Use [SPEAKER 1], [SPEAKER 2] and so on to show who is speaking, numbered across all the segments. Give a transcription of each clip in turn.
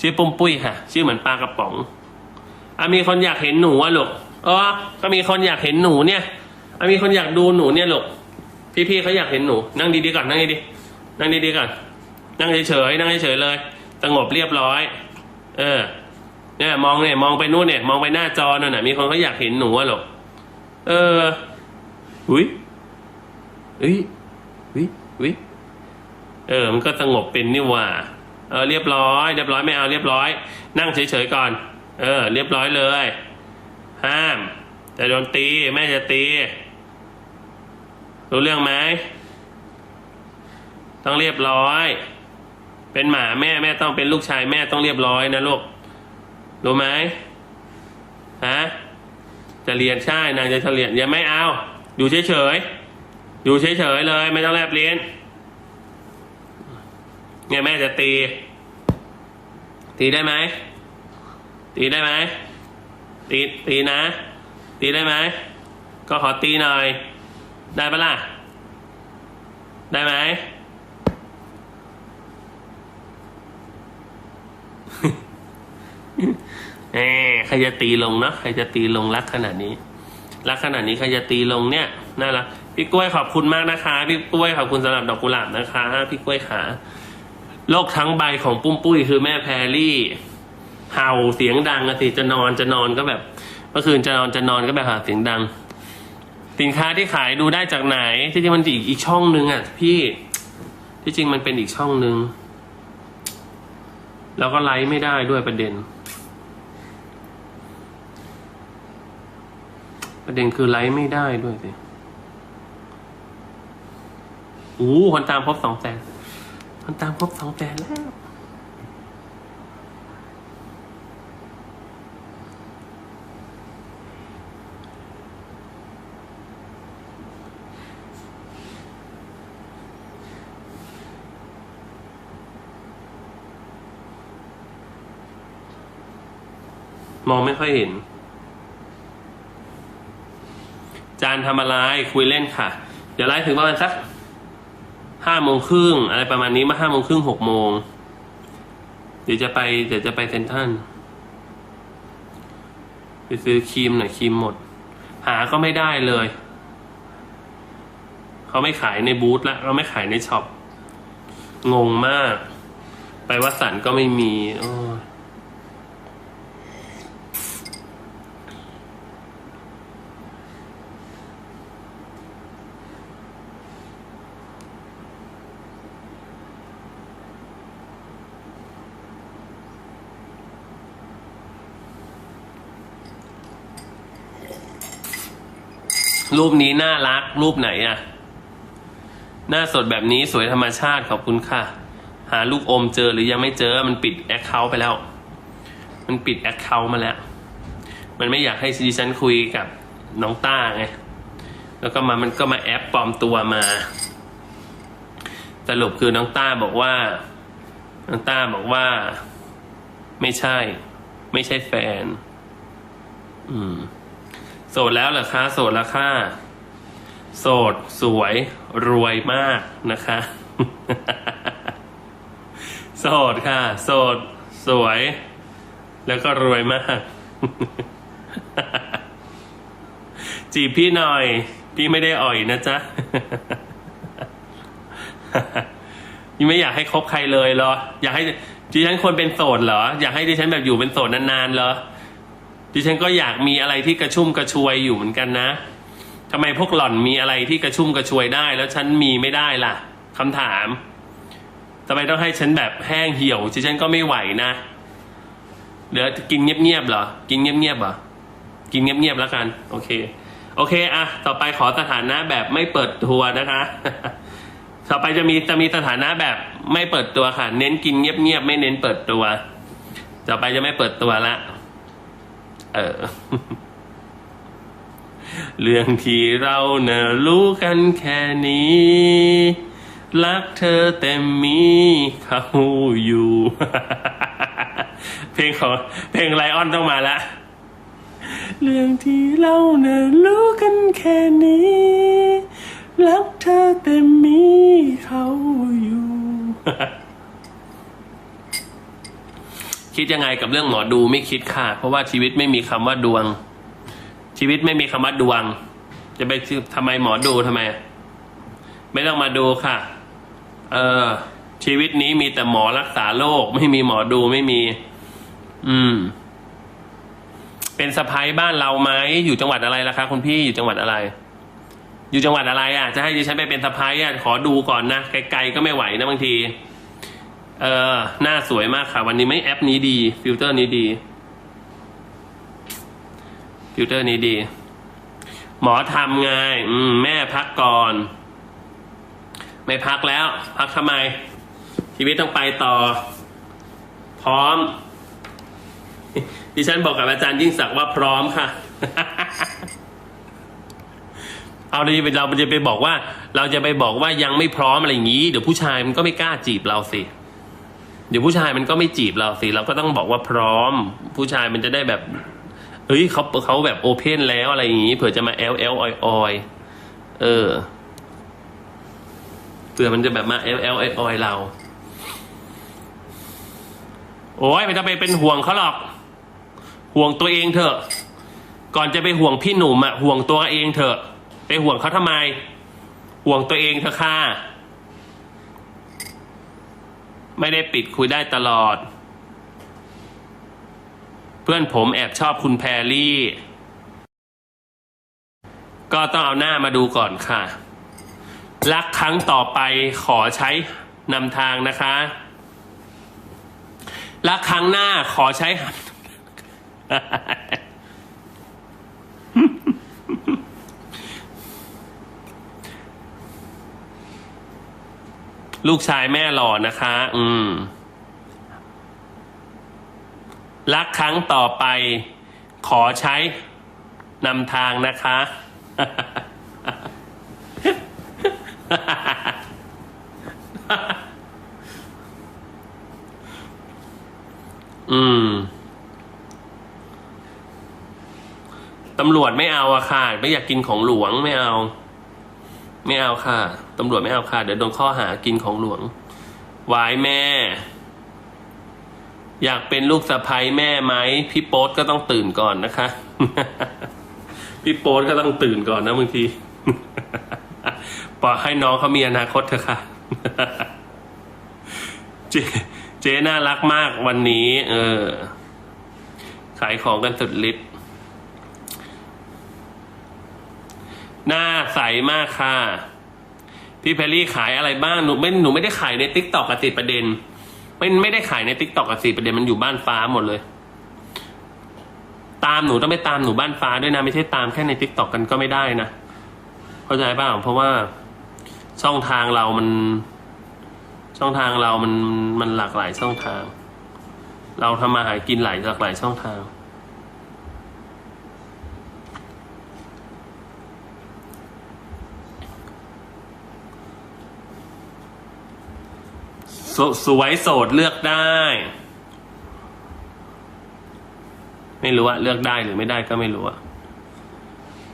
[SPEAKER 1] ชื่อปุ้มปุ้ยค่ะ ชื่อเหมือนปลากระป๋องอะมีคนอยากเห็นหนูอะลูกอ๋อก็มีคนอยากเห็นหนูเนี่ยอะมีคนอยากดูหนูเนี่ยลูกพี่ๆเขาอยากเห็นหนู นั่งดีๆก่อนนั่งดีๆนั่งดีๆก่อนนั่งเฉยๆนั่งเฉยๆเลย สงบเรียบร้อย เออเนี่ยมองเนี่ยมองไปนู่นเนี่ย มองไปหน้าจอน่นน่ะ มีคนเขาอยากเห็นหนูอะหรอกเอออุ้ยอุ้ยอุ้ยอุ้ยเออ มันก็สงบเป็นนี่ว่า ออเรียบร้อย เรียบร้อยไม่เอาเรียบร้อย นั่งเฉยๆก่อน เออ เรียบร้อยเลย ห้ามจะโดนตีแม่จะตี รู้เรื่องไหมต้องเรียบร้อย เป็นหมาแม่แม่ต้องเป็นลูกชายแม่ต้องเรียบร้อยนะลูกรู้ไหมฮะจะเรียนใช่นางจะเรียนยังไม่เอา อยู่เฉยๆอยู่เฉยๆเลย ไม่ต้องแลบเรียนเนี่ยแม่จะตี ตีได้ไหมตีได้ไหมตีตีนะ ตีได้ไหมก็ขอตีหน่อย ได้ปะล่ะ ได้ไหมเอใครจะตีลงเนาะใครจะตีลงรักขนาดนี้ รักขนาดนี้ใครจะตีลงเนี่ยน่ารักพี่กล้วยขอบคุณมากนะคะ พี่กล้วยขอบคุณสำหรับดอกกุหลาบนะคะ พี่กล้วยขา โลกทั้งใบของปุ้มปุ้ยคือแม่แพรรี่ เห่าเสียงดังอะสิจะนอนจะนอนก็แบบเมื่อคืนจะนอนจะนอนก็แบบหาเสียงดัง สินค้าที่ขายดูได้จากไหน ที่จริงมันอีกอีกช่องนึงอะพี่ที่จริงมันเป็นอีกช่องนึง แล้วก็ไลฟ์ไม่ได้ด้วยประเด็น ประเด็นคือไลฟ์ไม่ได้ด้วยสิโอ้คนตามครบสองแสน คนตามครบสองแสนแล้ว มองไม่ค่อยเห็น จานทำอะไรคุยเล่นค่ะ เดี๋ยวไลฟ์ถึงประมาณสัก ห้าโมงครึ่งอะไรประมาณนี้มาห้าโมงครึ่งหกโมงเดี๋ยวจะไปเดี๋ยวจะไปเซนทรันไปซื้อครีมหน่อยครีมหมด หาก็ไม่ได้เลย เขาไม่ขายในบูธแล้วเขาไม่ขายในช็อปงงมาก ไปวัดสันก็ไม่มีโอ้ รูปนี้น่ารักรูปไหนอะหน้าสดแบบนี้สวยธรรมชาติขอบคุณค่ะ หาลูกอมเจอหรือยังไม่เจอมันปิดแอคเคาท์ไปแล้ว มันปิดแอคเคาท์มาแล้ว มันไม่อยากให้ดิฉันคุยกับน้องต้าไงแล้วก็มามันก็มาแอปปลอมตัวมา สรุปคือน้องต้าบอกว่า น้องต้าบอกว่า ไม่ใช่ ไม่ใช่แฟน อืม โสดแล้วเหรอคะ โสดแล้วค่ะ โสดสวยรวยมากนะคะ โสดค่ะ โสดสวย แล้วก็รวยมาก จีบพี่หน่อย พี่ไม่ได้อ่อยนะจ๊ะยังไม่อยากให้คบใครเลยเหรอ อยากให้ดิฉันควรเป็นโสดเหรอ อยากให้ดิฉันแบบอยู่เป็นโสดนานๆเหรอ ดิฉันก็อยากมีอะไรที่กระชุ่มกระชวยอยู่เหมือนกันนะทำไมพวกหล่อนมีอะไรที่กระชุ่มกระชวยได้ แล้วฉันมีไม่ได้ล่ะคำถามทำไมต้องให้ฉันแบบแห้งเหี่ยวดิฉันก็ไม่ไหวนะเดี๋ยวกินเงียบๆเหรอ กินเงียบๆเหรอ กินเงียบๆแล้วกัน โอเค โอเคอะต่อไปขอสถานะแบบไม่เปิดตัวนะคะ ต่อไปจะมีจะมีสถานะแบบไม่เปิดตัวค่ะ เน้นกินเงียบๆไม่เน้นเปิดตัว ต่อไปจะไม่เปิดตัวละ เออ เรื่องที่เราเนอะรู้กันแค่นี้ รักเธอแต่มีเขาอยู่ เพลงของเพลงไลออนต้องมาละเรื่องที่เราเนอะรู้กันแค่นี้ รักเธอแต่มีเขาอยู่ คิดยังไงกับเรื่องหมอดูไม่คิดค่ะ เพราะว่าชีวิตไม่มีคำว่าดวง ชีวิตไม่มีคำว่าดวง จะไปทำไมหมอดูทำไม ไม่ต้องมาดูค่ะ เออชีวิตนี้มีแต่หมอรักษาโรคไม่มีหมอดูไม่มี อืม เป็นสะพ้ายบ้านเราไหมอยู่จังหวัดอะไรล่ะคะคุณพี่อยู่จังหวัดอะไร อยู่จังหวัดอะไร อะ จะให้ดิฉันไปเป็นสะพ้ายอะขอดูก่อนนะไกลๆก็ไม่ไหวนะบางที เออหน้าสวยมากค่ะ วันนี้ไม่แอปนี้ดี ฟิลเตอร์นี้ดี ฟิลเตอร์นี้ดี หมอทำไงอืม แม่พักก่อน ไม่พักแล้ว พักทำไม ชีวิตต้องไปต่อ พร้อม ดิฉันบอกกับอาจารย์ยิ่งศักดิ์ว่าพร้อมค่ะ เอาดีเราจะไปบอกว่า เราจะไปบอกว่ายังไม่พร้อมอะไรอย่างนี้ เดี๋ยวผู้ชายมันก็ไม่กล้าจีบเราสิ ดี๋ยวผู้ชายมันก็ไม่จีบเราสิเราก็ต้องบอกว่าพร้อม ผู้ชายมันจะได้แบบเอ้ยเขาเขาแบบโอเพนแล้วอะไรอย่างนี้เผื่อจะมาแอลแอลออยออยเออเผื่อมันจะแบบมาแอลแอลออยออยเรา โอ้ยไม่ต้องไปเป็นห่วงเขาหรอก ห่วงตัวเองเถอะ ก่อนจะไปห่วงพี่หนุ่มอะห่วงตัวเองเถอะ ไปห่วงเขาทำไม ห่วงตัวเองเถอะค่ะ ไม่ได้ปิดคุยได้ตลอด เพื่อนผมแอบชอบคุณแพรลี่ ก็ต้องเอาหน้ามาดูก่อนค่ะ รักครั้งต่อไปขอใช้นำทางนะคะ รักครั้งหน้าขอใช้ ลูกชายแม่หล่อนะคะ อืม รักครั้งต่อไป ขอใช้นำทางนะคะ อืมตำรวจไม่เอาอะค่ะ ไม่อยากกินของหลวงไม่เอา ไม่เอาค่ะ ตำรวจไม่เอาค่ะ เดี๋ยวโดนข้อหากินของหลวงวายแม่ อยากเป็นลูกสะใภ้แม่ไหมพี่โป๊ตก็ต้องตื่นก่อนนะคะ พี่โป๊ตก็ต้องตื่นก่อนนะบางทีปล่อยให้น้องเขามีอนาคตเถอะค่ะเจเจ๊น่ารักมากวันนี้ เออ ขายของกันสุดฤทธิ์หน้าใสมากค่ะ พี่แพรรี่ขายอะไรบ้างหนูไม่หนูไม่ได้ขายในติ๊กตอกกับติประเด็นไม่ไม่ได้ขายในติ๊กตอกกับติประเด็นมันอยู่บ้านฟ้าหมดเลย ตามหนูต้องไปตามหนูบ้านฟ้าด้วยนะ ไม่ใช่ตามแค่ในติ๊กตอกกันก็ไม่ได้นะเข้าใจป่าเพราะว่าช่องทางเรามัน ช่องทางเรามันมันหลากหลายช่องทาง เราทำมาหากินหลายหลากหลายช่องทาง สสวยโสดเลือกได้ ไม่รู้อะเลือกได้หรือไม่ได้ก็ไม่รู้อะ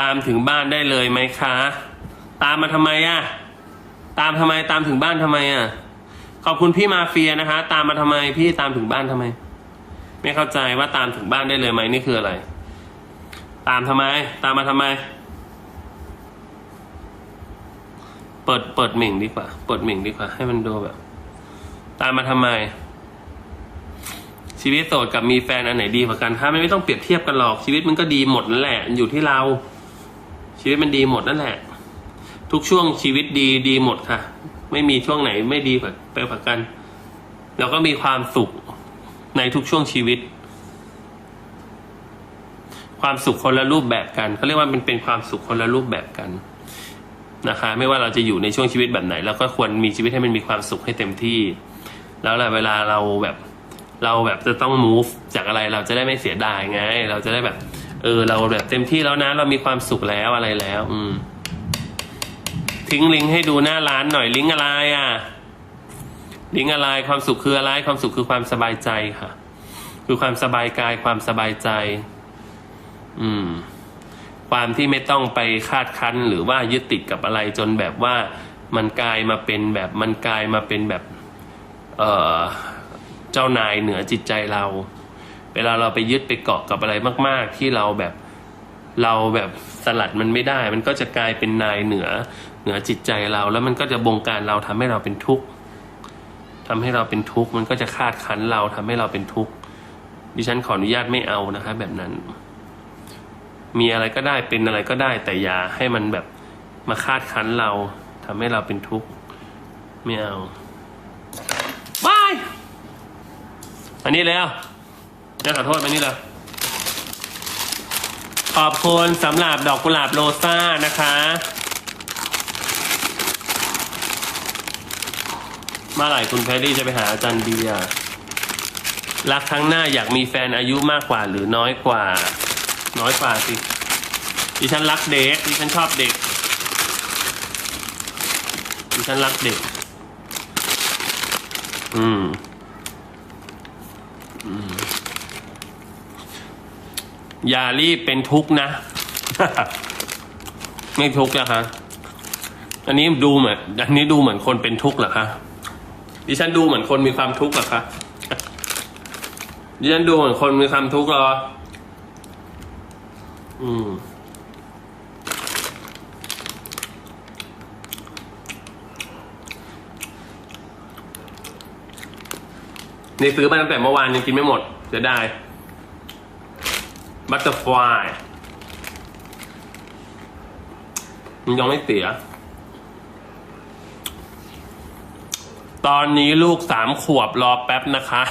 [SPEAKER 1] ตามถึงบ้านได้เลยไหมคะ ตามมาทำไมอะตามทำไมตามถึงบ้านทำไมอะขอบคุณพี่มาเฟียนะคะ ตามมาทำไมพี่ตามถึงบ้านทำไม ไม่เข้าใจว่าตามถึงบ้านได้เลยไหมนี่คืออะไร ตามทำไม ตามมาทำไม เปิดเปิดหมิ่งดีกว่า เปิดหมิ่งดีกว่า ให้มันดูแบบ ตามมาทำไม ชีวิตโสดกับมีแฟนอันไหนดีกว่ากันคะมันไม่ต้องเปรียบเทียบกันหรอกชีวิตมันก็ดีหมดนั่นแหละอยู่ที่เรา ชีวิตมันดีหมดนั่นแหละ ทุกช่วงชีวิตดีดีหมดค่ะ ไม่มีช่วงไหนไม่ดีกว่าไปกว่ากันเราก็มีความสุขในทุกช่วงชีวิต ความสุขคนละรูปแบบกันเขาเรียกว่ามันเป็นความสุขคนละรูปแบบกันนะคะ ไม่ว่าเราจะอยู่ในช่วงชีวิตแบบไหนเราก็ควรมีชีวิตให้มันมีความสุขให้เต็มที่ แล้วเวลาเราแบบเราแบบจะต้อง move จากอะไรเราจะได้ไม่เสียดายไง เราจะได้แบบ เออ เราแบบเต็มที่แล้วนะ เรามีความสุขแล้วอะไรแล้ว อืม ทิ้งลิงก์ให้ดูหน้าร้านหน่อยลิงก์อะไรอะ ลิงก์อะไรความสุขคืออะไร ความสุขคือความสบายใจค่ะ คือความสบายกายความสบายใจ อืม ความที่ไม่ต้องไปคาดคั้นหรือว่ายึดติดกับอะไรจนแบบว่ามันกลายมาเป็นแบบมันกลายมาเป็นแบบ เจ้านายเหนือจิตใจเรา เวลาเราไปยึดไปเกาะกับอะไรมาก ๆ ที่เราแบบเราแบบสลัดมันไม่ได้ มันก็จะกลายเป็นนายเหนือเหนือจิตใจเรา แล้วมันก็จะบงการเราทำให้เราเป็นทุกข์ทำให้เราเป็นทุกข์มันก็จะคาดคั้นเราทำให้เราเป็นทุกข์ดิฉันขออนุญาตไม่เอานะคะ แบบนั้น มีอะไรก็ได้เป็นอะไรก็ได้ แต่อย่าให้มันแบบมาคาดคั้นเราทำให้เราเป็นทุกข์ไม่เอาบาย อันนี้แล้วนะขอโทษมานี่เลยขอบคุณสำหรับดอกกุหลาบโรซ่านะคะเมื่อไหร่คุณแพรรี่จะไปหาอาจารย์เบียร์รักครั้งหน้าอยากมีแฟนอายุมากกว่าหรือน้อยกว่า น้อยกว่าสิดิฉันรักเด็กดิฉันชอบเด็กดิฉันรักเด็ก อืม อย่ารีบเป็นทุกข์นะ ไม่ทุกข์แล้วคะอันนี้ดูเหมือนอันนี้ดูเหมือนคนเป็นทุกข์เหรอคะดิฉันดูเหมือนคนมีความทุกข์เหรอคะดิฉันดูเหมือนคนมีความทุกข์เหรอ อืม นี่ซื้อมาตั้งแต่เมื่อวานยังกินไม่หมดจะได้บัตเตอร์ฟลายมันยังไม่เสีย ตอนนี้ลูกสามขวบรอแป๊บนะคะ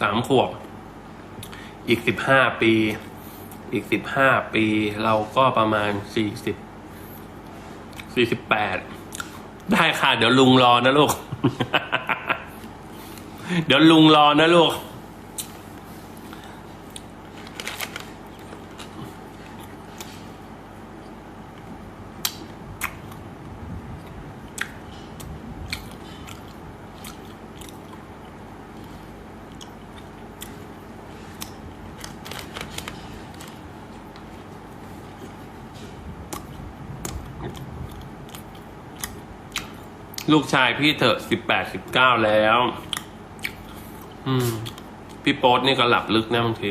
[SPEAKER 1] สามขวบ อีกสิบห้าปี อีกสิบห้าปี เราก็ประมาณสี่สิบ สี่สิบแปดได้ค่ะ เดี๋ยวลุงรอนะลูก เดี๋ยวลุงรอนะลูก ลูกชายพี่เถอะสิบแปดสิบเก้าแล้ว อืม พี่โป๊ตนี่ก็หลับลึกนะบางที